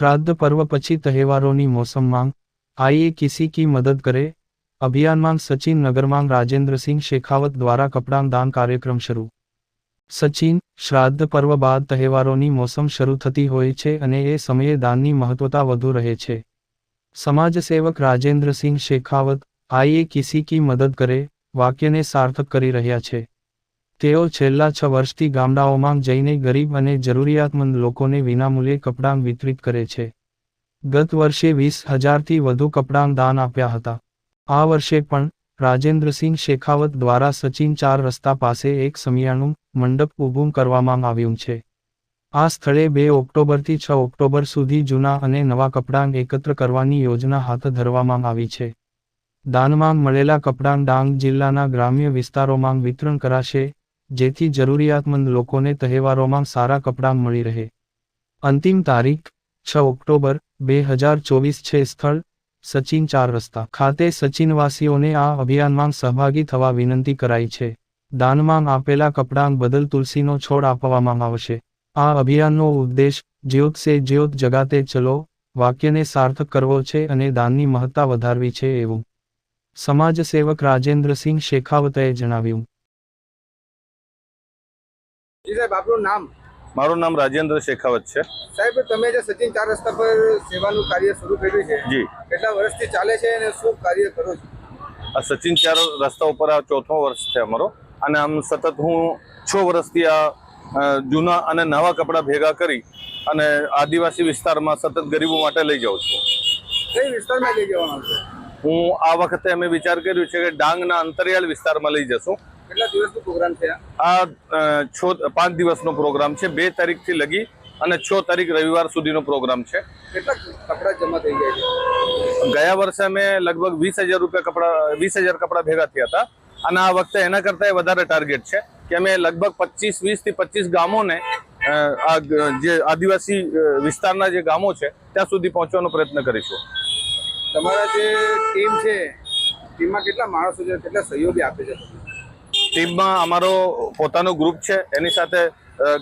શ્રાદ્ધ પર્વ પછી તહેવારોની મોસમમાં, આઈએ કિસી કી મદદ કરે, અભિયાનમાં સચિન નગરમાં રાજેન્દ્રસિંહ શેખાવત દ્વારા કપડાં દાન કાર્યક્રમ શરૂ. સચિન, શ્રાદ્ધ પર્વ બાદ તહેવારોની મોસમ શરૂ થતી હોય છે અને એ સમયે દાનની મહત્વતા વધુ રહે છે. સમાજસેવક રાજેન્દ્રસિંહ શેખાવત, આઈએ કિસી કી મદદ કરે, વાક્યને સાર્થક કરી રહ્યા છે. તેઓ છેલ્લા છ વર્ષથી ગામડાઓમાં જઈને ગરીબ અને જરૂરિયાતમંદ લોકોને વિનામૂલ્યે કપડાં વિતરિત કરે છે. ગત વર્ષે વીસ હજારથી વધુ કપડાં દાન આપ્યા હતા. આ વર્ષે પણ રાજેન્દ્રસિંહ શેખાવત દ્વારા સચિન ચાર રસ્તા પાસે એક સમિયાણું મંડપ ઊભું કરવામાં આવ્યું છે. આ સ્થળે બે ઓક્ટોબરથી છ ઓક્ટોબર સુધી જૂના અને નવા કપડાં એકત્ર કરવાની યોજના હાથ ધરવામાં આવી છે. દાનમાં મળેલા કપડાં ડાંગ જિલ્લાના ગ્રામ્ય વિસ્તારોમાં વિતરણ કરાશે જેથી જરૂરિયાતમંદ લોકોને તહેવારોમાં સારા કપડાં મળી રહે. અંતિમ તારીખ, છ ઓક્ટોબર, બે હજાર ચોવીસ છે. સ્થળ, સચિન ચાર રસ્તા ખાતે સચિનવાસીઓને આ અભિયાનમાં સહભાગી થવા વિનંતી કરાઈ છે. દાનમાં આપેલા કપડાં બદલ તુલસીનો છોડ આપવામાં આવશે. આ અભિયાનનો ઉદ્દેશ જ્યોત સે જ્યોત જગાતે ચલો, વાક્યને સાર્થક કરવો છે અને દાનની મહત્તા વધારવી છે એવું. સમાજસેવક રાજેન્દ્રસિંહ શેખાવતે જણાવ્યું. જી સાહેબ આપનું નામ? મારું નામ રાજેન્દ્ર શેખાવત છે. સાહેબ તમે જે સચિન ચાર રસ્તા પર સેવાનું કાર્ય શરૂ કર્યું છે જી. કેટલા વર્ષથી ચાલે છે અને શું કાર્ય કરો છો? આ સચિન ચાર રસ્તા ઉપર આ ચોથો વર્ષ છે અમારો. અને આમ સતત હું છ વર્ષથી આ જૂના અને નવા કપડાં ભેગા કરી અને આદિવાસી વિસ્તારમાં સતત ગરીબો માટે લઈ જાઉં છું. કઈ વિસ્તારમાં લઈ જવાનું છે? હું આ વખતે અમે વિચાર કર્યું છે કે ડાંગના અંતરિયાળ વિસ્તારમાં લઈ જશું. કેટલા દિવસનો પ્રોગ્રામ છે આ? છ પાંચ દિવસનો પ્રોગ્રામ છે. બે તારીખથી લગી અને છ તારીખ રવિવાર સુધીનો પ્રોગ્રામ છે. કેટલા કપડાં જમા થઈ ગયા છે? ગયા વર્ષે અમે લગભગ વીસ હજાર રૂપિયા કપડા વીસ હજાર કપડા ભેગા થયા હતા. અને આ વખતે એના કરતા વધારે ટાર્ગેટ છે કે અમે લગભગ પચીસ વીસથી પચીસ ગામોને આ જે આદિવાસી વિસ્તારના જે ગામો છે ત્યાં સુધી પહોંચવાનો પ્રયત્ન કરીશું. તમારા જે ટીમ છે ટીમમાં કેટલા માણસો છે? કેટલા સહયોગી આપે છે? ટીમમાં અમારો પોતાનો ગ્રુપ છે. એની સાથે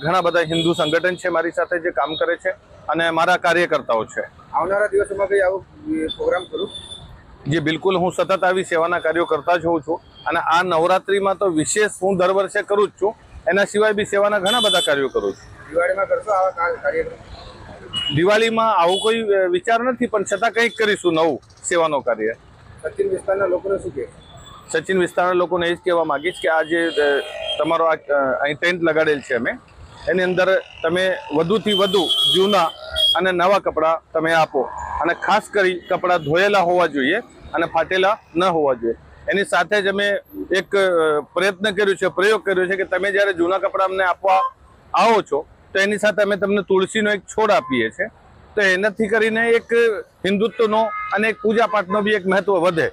ઘણા બધા હિન્દુ સંગઠન છે મારી સાથે જે કામ કરે છે અને મારા કાર્યકર્તાઓ છે. આવનારા દિવસોમાં કઈ આવો પ્રોગ્રામ કરું જે બિલકુલ. હું સતત આવી સેવાના કાર્યો કરતા જ હોઉં છું અને આ નવરાત્રિમાં તો વિશેષ હું દર વર્ષે કરું જ છું. એના સિવાય બી સેવાના ઘણા બધા કાર્યો કરું છું. દિવાળીમાં કરશો આવા કાર્ય દિવાળીમાં આવું કોઈ વિચાર નથી પણ છતાં કંઈક કરીશું નવું સેવાનો કાર્ય. સચિન વિસ્તારના લોકોને શું કહે સચિન વિસ્તારના લોકોને એ જ કહેવા માંગીશ કે આ જે તમારો આ અહીં ટેન્ટ લગાડેલ છે અમે, એની અંદર તમે વધુથી વધુ જૂના અને નવા કપડાં તમે આપો. અને ખાસ કરી કપડાં ધોયેલા હોવા જોઈએ અને ફાટેલા ન હોવા જોઈએ. એની સાથે જ અમે એક પ્રયત્ન કર્યો છે, પ્રયોગ કર્યો છે કે તમે જ્યારે જૂના કપડાં અમને આપવા આવો છો, તો એની સાથે અમે તમને તુલસીનો એક છોડ આપીએ છીએ તો એનાથી કરીને એક હિન્દુત્વનો અને એક પૂજા પાઠનો બી એક મહત્વ વધે.